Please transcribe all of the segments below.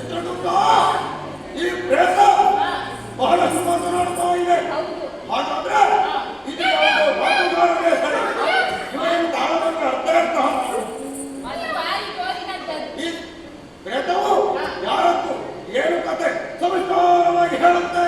ಚಿತ್ರದುರ್ಗ ಈ ಪ್ರೇತ ಬಹಳ ಸುಮಾರು ಇದೆ. ಹಾಗಾದ್ರೆ ಇದು ಇವೇನು ಈ ಪ್ರೇತವು ಯಾರದ್ದು ಏನು ಕತೆ ಸವಿಸ್ತಾರವಾಗಿ ಹೇಳುತ್ತೆ?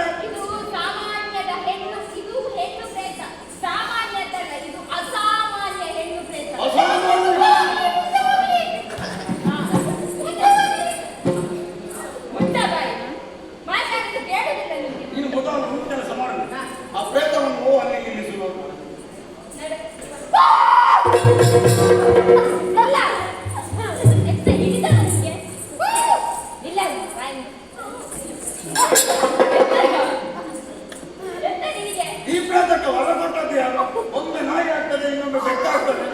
ಈ ಪ್ರಾಂತಕ್ಕೆ ಹೊರ ಕೊಟ್ಟದ್ದು ಯಾರು ಒಮ್ಮೆ ನಾಯಿ ಆಗ್ತದೆ ಇನ್ನೊಮ್ಮೆ ಬೆಟ್ಟ ಆಗ್ತದೆ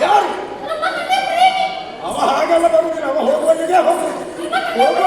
ಯಾರು ಅವ ಹಾಗೆಲ್ಲ ಬರುವುದಿಲ್ಲ ಅವ ಹೋಗುವಲ್ಲಿಗೆ ಹೋಗುದು ಹೋಗುವ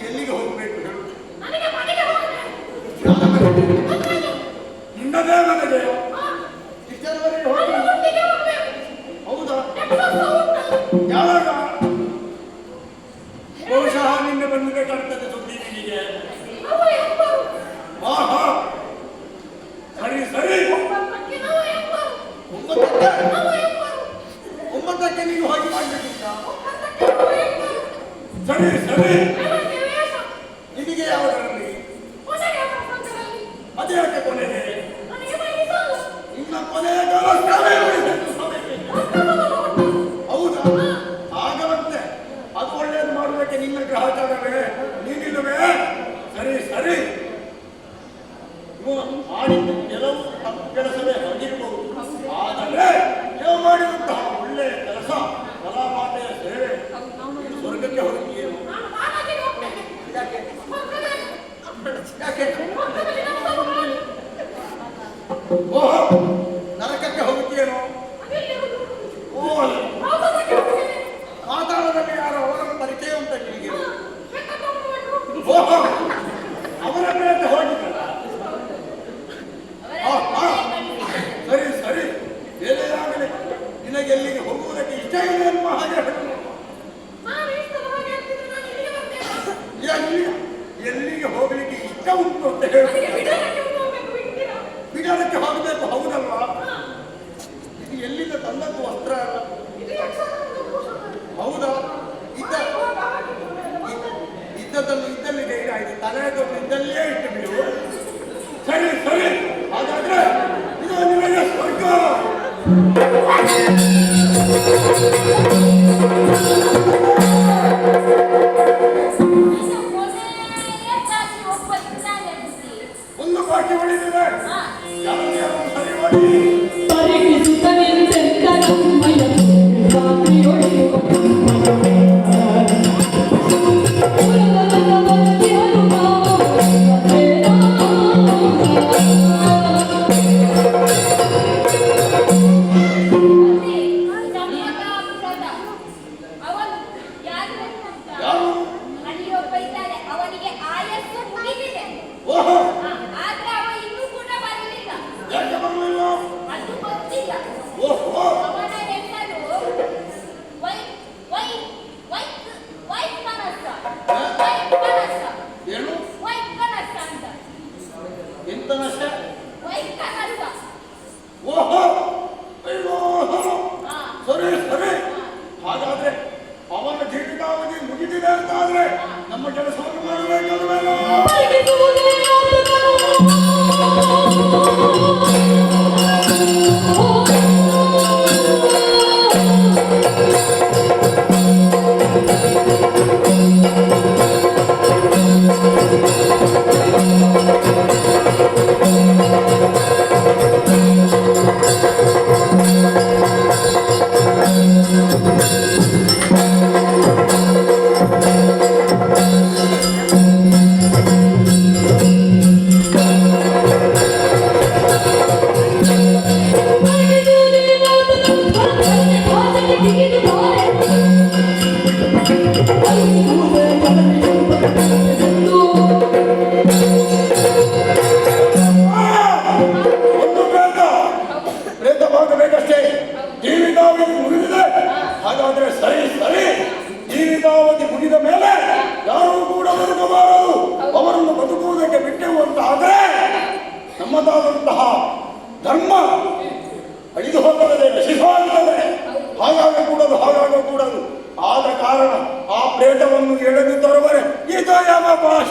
ಎಲ್ಲಿಗೆ ಹೋಗಬೇಕು ಹೇಳು. ನಿನ್ನದೇ ನನಗೆ ಇಷ್ಟರವರೆಗೆ ಹೌದಾ? ಯಾವಾಗ? ಬಹುಶಃ ನಿನ್ನೆ ಬಂದಬೇಕಾಗ್ತದೆ ಸುದ್ದಿ ನಿನಗೆ. ಆಹಾ. ಸರಿ ಸರಿ. ಒಂಬತ್ತಕ್ಕೆ ಒಂಬತ್ತಕ್ಕೆ? ನೀವು ಹಾಗೆ ಮಾಡಬೇಕಿಲ್ಲ ಸರಿ ಸರಿ. ಇದ್ದದ್ದನ್ನು ಇದ್ದಲ್ಲಿ ಧೈರ್ಯ ಇಡಾಯಿತು ತಲೆದೊಂದು ಇದ್ದಲ್ಲೇ ಇಟ್ಟು ಬಿಡು. ಸರಿ ಸರಿ. ಹಾಗಾದ್ರೆ ಇದು ನಿಮಗೆ ಸ್ವರ್ಗ. ಸರಿ ಸುತ್ತ ಉಳಿದಿದೆ ಸರಿ ಮಾಡಿ. ಮಹತ್ವದಾದಂತಹ ಧರ್ಮ ಅಳಿದು ಹೋಗುತ್ತದೆ ನಶಿಸುವಾಗುತ್ತದೆ ಹಾಗಾಗಕೂಡದು ಹಾಗಾಗಕೂಡದು ಆದ ಕಾರಣ ಆ ಪ್ರೇತವನ್ನು ಎಳೆದು ತರುವರೆ ಇದು ಯಾವ ಭಾಷ